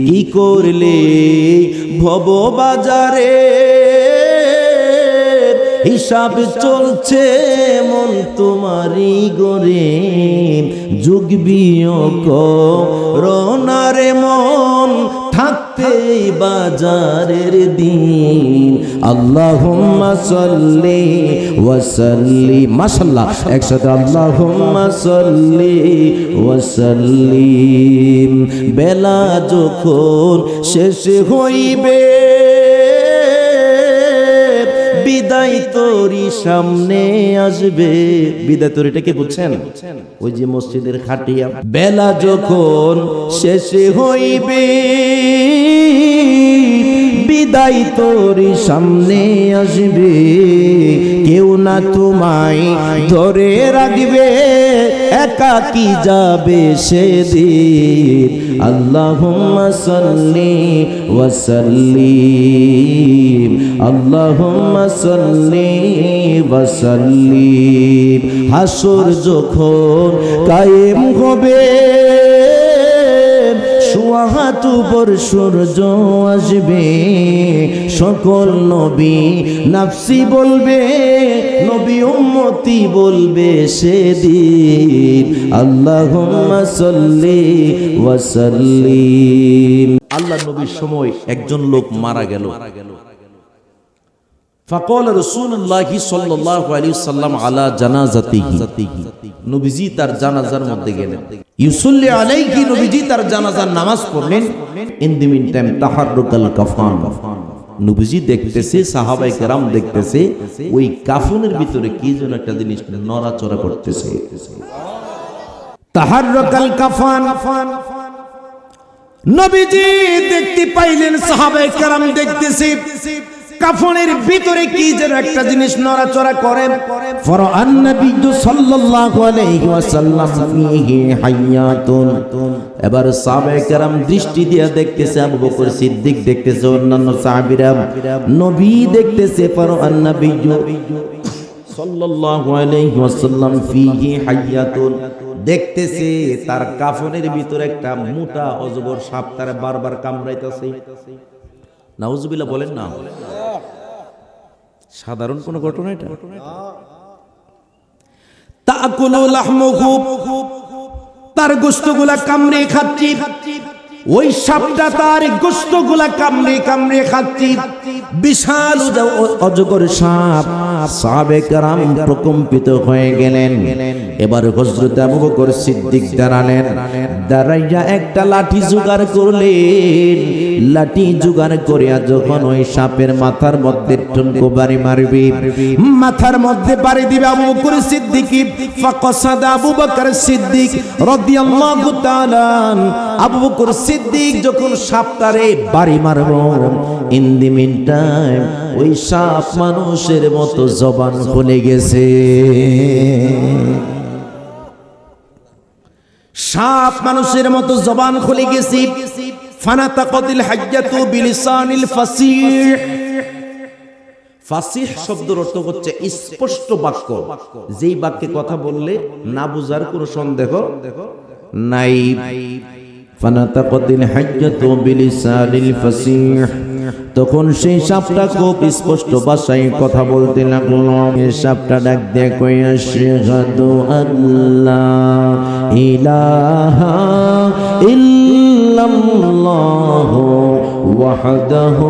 কি করলে ভব বাজারে হিসাব চলছে মন তোমারই গরে যুগ বিয়োগ রনারে মন থাকতে বাজারের দিন। আল্লাহুম্মা সাল্লি ওয়াসাল্লি মাশাল্লাহ একসাথে আল্লাহুম্মা সাল্লি ওয়াসাল্লিম বেলা যখন শেষ হইবে, বিদায় তোরি সামনে আসবে। বিদায় তোরিটা কি বুঝছেন? ওই যে মসজিদের খাটিয়া। বেলা যখন শেষে হইবে বিদায় তোরি সামনে আসবে। কেউ না তোমায় ধরে রাখবে একাকি যাবে সেদিন? আল্লাহ সাল্লি ওয়াসাল্লিম আল্লাহ সাল্লি ওয়াসাল্লিম হাসর যখন কায়েম হবে সোয়াহাত উপর সূর্য আসবে। সকল নবী নাফসি বলবে, নবী উম্মতি বলবে সেদিন। আল্লাহুম্মা সাল্লি ওয়াসাল্লিম আল্লাহ নবীর সময় একজন লোক মারা গেল। ফকল রসুল্লাহি সাল্লাহ আলী সাল্লাম আলা জানাজাতিহি। নবীজি তার জানাজার মধ্যে গেলেন। ওই কাফনের ভিতরে কি যেন একটা জিনিস নড়াচড়া করতেছে। তাহাররুকাল কাফান। নবীজি দেখতে পাইলেন সাহাবাই কেরাম দেখতেছে। কাফনের ভিতরে কি যেন একটা জিনিস নড়াচড়া করে? ফরআন নবী সাল্লাল্লাহু আলাইহি ওয়াসাল্লাম ফিহি হায়াতুন এবার সাহাবায়ে কেরাম দৃষ্টি দিয়ে দেখতেছে, আবু বকর সিদ্দিক দেখতেছে, অন্যান্য সাহাবীরা, নবী দেখতেছে ফরআন নবী সাল্লাল্লাহু আলাইহি ওয়াসাল্লাম ফিহি হায়াতুন দেখতেছে, তার কাফনের ভিতরে একটা মোটা অজগর সাপ তারে বারবার কামড়াইতেছে। নাউজুবিল্লাহ বলেন না। সাধারণ কোন ঘটনা এটা? তার গোস্তগুলা কামড়ে খাচ্ছি। ওই সাপটা তার গোস্তগুলা কামড়ে কামড়ে খাচ্ছি। বিশাল অজগর সাপ। সাহাবে কারাম প্রকম্পিত হয়ে গেলেন। এবার হযরত আবু বকর সিদ্দিক দাঁড়ালেন। দাঁড়াইয়া একটা লাঠি জোগাড় করলেন। লাঠি জোগাড় করিয়া যখন ওই সাপের মাথার মধ্যে ঠুনকো বাড়ি মারবি, মাথার মধ্যে বাড়ি দিবে আবু বকর সিদ্দিক। ফাকাসাদা আবু বকর সিদ্দিক রাদিয়াল্লাহু তাআলা আবু বকর সিদ্দিক যখন সাপটারে বাড়ি মারব ইন দি মিন টাইম ওই সাপ মানুষের মতো জবান খুলে গেছে। সাপ মানুষের মতো জবান খুলে গেছে। ফানাতাকাতিল হাজ্জাতু বিলিসানিল ফাসিহ। ফাসিহ শব্দের অর্থ হচ্ছে স্পষ্ট বাক্য। যেই বাক্যে কথা বললে না বুঝার কোনো সন্দেহ নাই। হাজ্জাতু বিলিসানিল ফাসিহ। তখন সেই সাপটা খুব স্পষ্ট ভাষায় কথা বলতে লাগল। সাপটা ডাক দিয়ে কইয়া আশহাদু আল্লাহ ইলাহা ইল্লাল্লাহ ওয়াহদাহু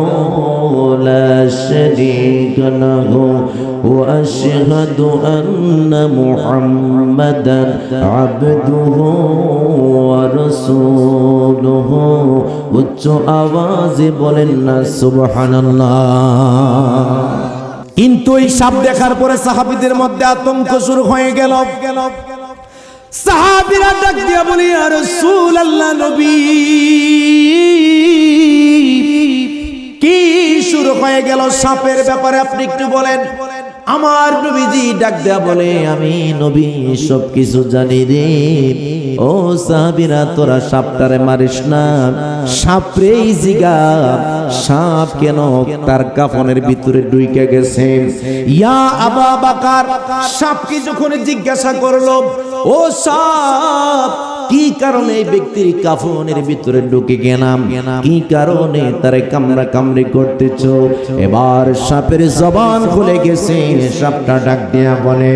লা শারীকা লাহু وأشهد أن محمدا عبده ورسوله উচ্চ আওয়াজে বলেন না সুবহানাল্লাহ কিন্তু এই সাপ দেখার পরে সাহাবীদের মধ্যে আতঙ্ক শুরু হয়ে গেল সাহাবীরা ডাক দিয়া বলি আর রাসূল আল্লাহ নবী কি শুরু হয়ে গেল সাপের ব্যাপারে আপনি একটু বলেন। আমার নবীজি ডাক দেয়া বলে, আমি নবী সব কিছু জানি রে। ও সাহাবীরা, তোরা সাপটারে মারিস না। সাপরে জিগা। সাপ কেন তার কাফনের ভিতরে ডুইকে গেছে? ইয়া আবা বাকার, সাপকে যখন জিজ্ঞাসা করল, ও সাপ কি কারণে এই ব্যক্তির কাফনের ভিতরে ঢুকে গেলাম? কি কারণে তার কামড়া কামড়ি করতেছ? এবার সাপের জবান খুলে গেছে, সাপটা ডাক দিয়া বলে,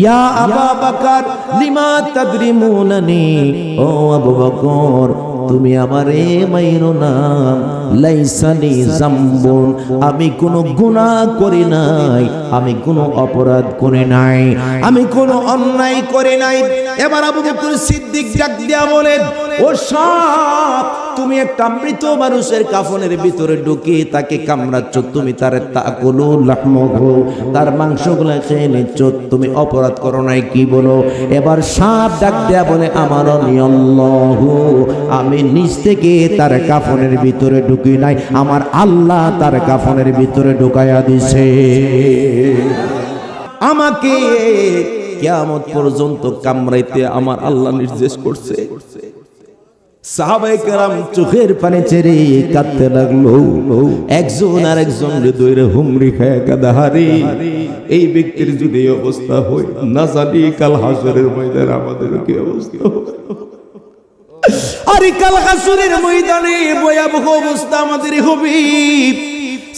ইয়া আবা বাকার, লিমা তাদরিমুনানি, ও আবু বকর তুমি আমার এ মাইরো নাম লাইসানি জাম্বুন, আমি কোনো গুনাহ করি নাই, আমি কোনো অপরাধ করি নাই, আমি কোনো অন্যায় করি নাই। এবার আবু বকর সিদ্দিক ডাক দিয়া বলেন ও সাপ, তুমি একটা মৃত মানুষের কাফনের ভিতরে ঢুকে তাকে কামড়াচ্ছ। তুমি তার তাকুলু লাহমহু, তার মাংসগুলো খেয়ে নিচ্ছ। তুমি অপরাধ করো নাই, কি বলো? এবার সাপ ডাক দেয়া বলে, আমার আমি নিজ থেকে তার কাফনের ভিতরে ঢুকি নাই। আমার আল্লাহ তার কাফনের ভিতরে ঢুকাইয়া দিছে। আমাকে কিয়ামত পর্যন্ত কামড়াইতে আমার আল্লাহ নির্দেশ করছে। চোখের পানি ছেড়ে কাঁদতে লাগল। একজন আর একজন হুমড়ি খায় কাদাহারি। এই ব্যক্তির যদি অবস্থা হয়, না জানি কাল হাসরের ময়দানে আমাদের কি অবস্থা আরে কাল হাসরের ময়দানে ভয়াবহ অবস্থা আমাদের হবে।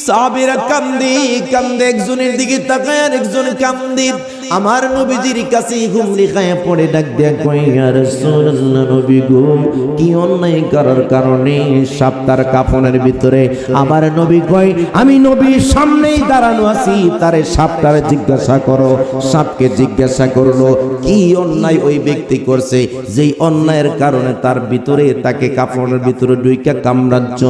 সাহাবীরা কান্দে কান্দে, একজনের দিকে তাকায় আর একজন কান্দে। আমার নবীজির কাছে হুমড়ি খায় পড়ে ডাক দেয়া কই আর রাসূলুল্লাহ নবী গো কি অন্যায় করার কারণে সাপ তার কাফনের ভিতরে আমার নবী কয় আমি নবীর সামনেই দাঁড়ানো আছি তারে সাপটারে জিজ্ঞাসা করো সাপকে জিজ্ঞাসা করল কি অন্যায় ওই ব্যক্তি করছে? যেই অন্যায়ের কারণে তার ভিতরে তাকে কাফনের ভিতরে ডুইকা কামড়াচ্ছ।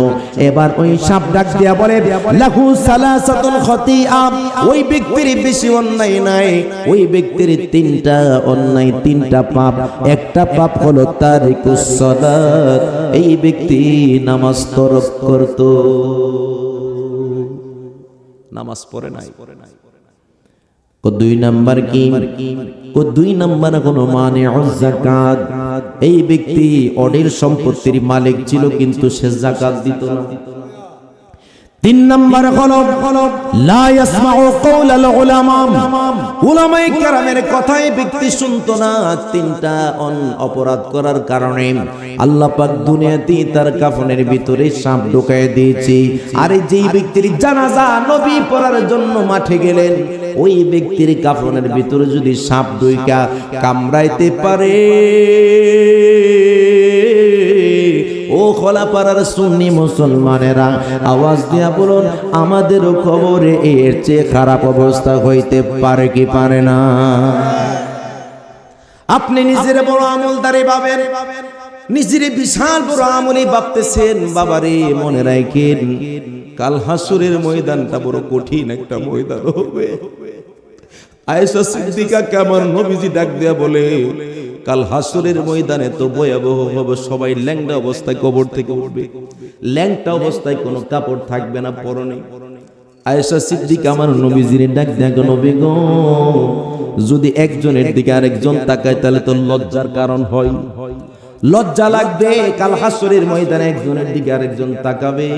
এবার ওই সাপ ডাক দিয়া বলে লাহু সালাসাতুল খতিয়া ওই ব্যক্তির বেশি অন্যায় নাই। ওই ব্যক্তির তিনটা অন্যায়, তিনটা পাপ। একটা পাপ হলো তার এই ব্যক্তি নামাজ তরক করত। নামাজ পড়ে নাই। ও দুই নাম্বার কি? ও দুই নাম্বার কোনো মানে এই ব্যক্তি অডের সম্পত্তির মালিক ছিল, কিন্তু সে জাকাত দিত না। তিন নম্বর হলো লা ব্যক্তি তিনটা অন অপরাধ করার কারণে। তার কাফনের ভিতরে সাপ দিয়েছে। আর যেই ব্যক্তির জানাজা নবী পড়ার জন্য মাঠে গেলেন, ওই ব্যক্তির কাফনের ভিতরে যদি সাপ ঢুকা কামড়াইতে পারে। ও খোলাপাড়ার সুন্নি মুসলমানেরা, আওয়াজ দিয়া বলুন, আমাদেরও খবরে এর চেয়ে খারাপ অবস্থা হইতে পারে কি পারে না? আপনি নিজের বড় আমলদারি পাবেন নিজের বিশাল বড় আমলি ভাবতেছেন, বাবারে, মনে রাখেন, কাল হাসুরের ময়দানটা বড় কঠিন একটা ময়দান হবে। আয়েশা সিদ্দিকা কেমন নবীজি ডাক দেয়া বলে কাল হাসরের ময়দানে তো ভয়াবহ হবে, সবাই ল্যাংটা অবস্থায় কবর থেকে উঠবে। ল্যাংটা অবস্থায় কোনো কাপড় থাকবে না, পরনে। আয়েশা সিদ্দিক আমার নবীজির ডাক দেখো নবী গো, যদি একজনের দিকে আরেকজন তাকায়, তাহলে তো লজ্জার কারণ হয়। লজ্জা লাগবে, কাল হাসরের ময়দানে একজনের দিকে আরেকজন তাকাবে।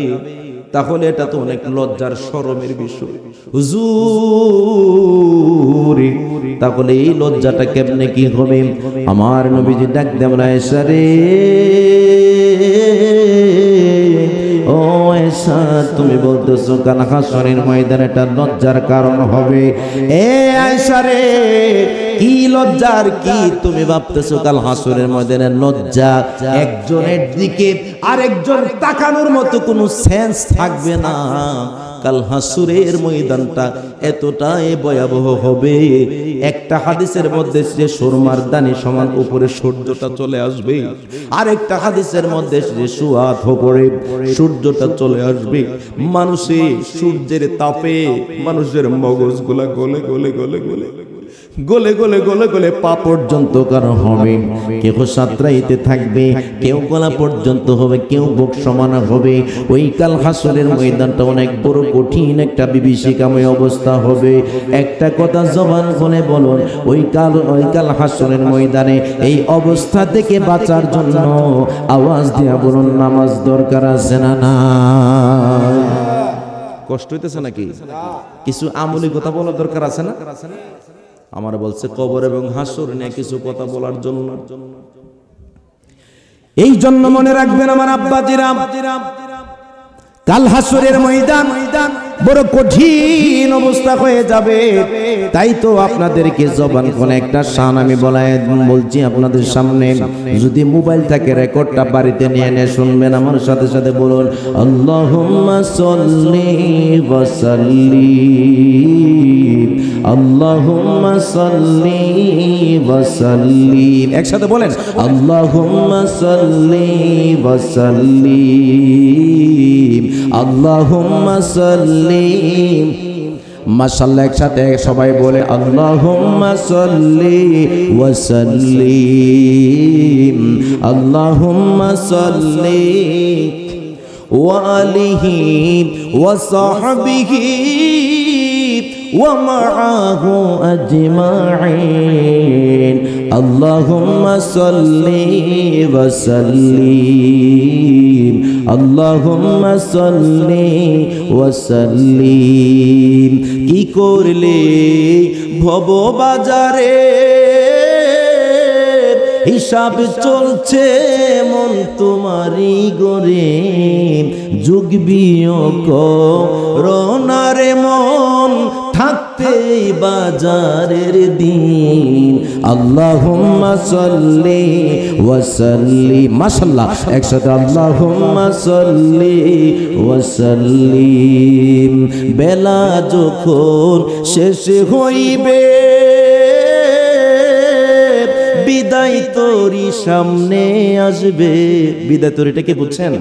তাহলে এটা তো অনেক লজ্জার শরমের বিষয়। হুজুর, তাহলে এই লজ্জাটা কেমনে কি হবে? আমার নবীজি ডাক দেবেন আয়েশা রে তুমি বলতেছো কাল হাসরের ময়দানে এটা লজ্জার কারণ হবে। এ আয়সা রে, কি লজ্জার, কি তুমি ভাবতেছো কাল হাসরের ময়দানে লজ্জা? একজনের দিকে আরেকজন তাকানোর মতো কোনো সেন্স থাকবে না। কাল হাসুরের ময়দানটা এতটাই ভয়াবহ হবে। একটা হাদিসের মধ্যে যে সুরমার দানি সমান উপরে সূর্যটা চলে আসবে আর একটা হাদিসের মধ্যে যে সুয়াত উপরে সূর্যটা চলে আসবে। মানুষে সূর্যের তাপে মানুষের মগজগুলা গলে গলে গলে গলে গলে গলে গলে গলে পা পর্যন্ত কারও হবে। কেউ সাঁতরাইতে থাকবে কেউ গলা পর্যন্ত হবে কেউ বুক সমান হবে। ওই কাল হাসরের ময়দানটা অনেক বড় কঠিন একটা বিভীষিকাময় অবস্থা হবে। একটা কথা জবান বলে বলুন, ওই কাল ওই কাল হাসরের ময়দানে এই অবস্থা থেকে বাঁচার জন্য আওয়াজ দিয়া বলুন, নামাজ দরকার আছে না না? কষ্ট হইতেছে নাকি? কিছু আমলি কথা বলার দরকার আছে না? আমার বলছে, কবর এবং হাসুর নিয়ে কিছু কথা বলার জন্য এই জন্য মনে রাখবেন আমার আব্বাজিরাম কাল হাসুরের ময়দান বড় কঠিন অবস্থা হয়ে যাবে। তাই তো আপনাদেরকে জবান কোন একটা শান আমি বলাই বলছি আপনাদের সামনে। যদি মোবাইল থাকে রেকর্ডটা বাড়িতে নিয়ে এনে শুনবেন, আমার সাথে সাথে বলুন, আল্লাহুম্মা সাল্লি ওয়া সাল্লিম, আল্লাহুম্মা সাল্লি ওয়া সাল্লিম। একসাথে বলেন, আল্লাহুম্মা সাল্লি ওয়া সাল্লিম আল্লাহুম্মা সাল্লিম মাশাআল্লাহ একসাথে সবাই বলে আল্লাহুম্মা সাল্লি ওয়া সাল্লিম আল্লাহুম্মা সাল্লি وآله وصحبه ومعه أجمعين اللهم صل وسلم اللهم صل وسلم কি করলে ভব বাজারে হিসাব চলছে মন তোমারই গরে যুগ বিয়োগ রনারে মন থাকতে বাজারের দিন। আল্লাহুম্মা সাল্লি ওয়া সাল্লিম মাশাআল্লাহ, একসাথে আল্লাহুম্মা সাল্লি ওয়া সাল্লিম বেলা যখন শেষ হইবে, বিদায় তোরি সামনে আসবে। বিদায় তোরিটাকে বুঝছেন?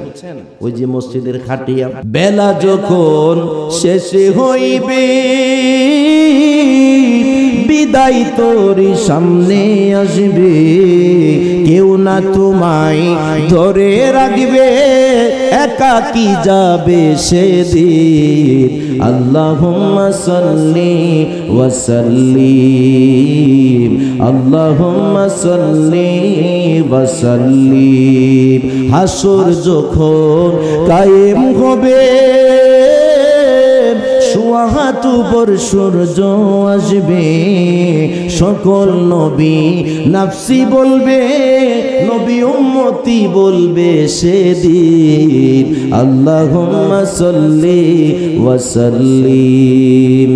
ওই যে মসজিদের খাটিয়া। বেলা যখন শেষে হইবে বিদায় তোরি সামনে আসবে। কেউ না তোমায় ধরে রাখবে একাকি যাবে সেদিন? আল্লাহুম্মা সাল্লি ওয়া সাল্লিম। আল্লাহুম্মা সাল্লি ওয়া সাল্লিম। হাসর যখন কায়েম হবে সোয়াহাত উপর সূর্য আসবে। সকল নবী নাফসি বলবে, নবী উম্মতি বলবে সেদিন। আল্লাহ সাল্লি ওয়া সাল্লিম।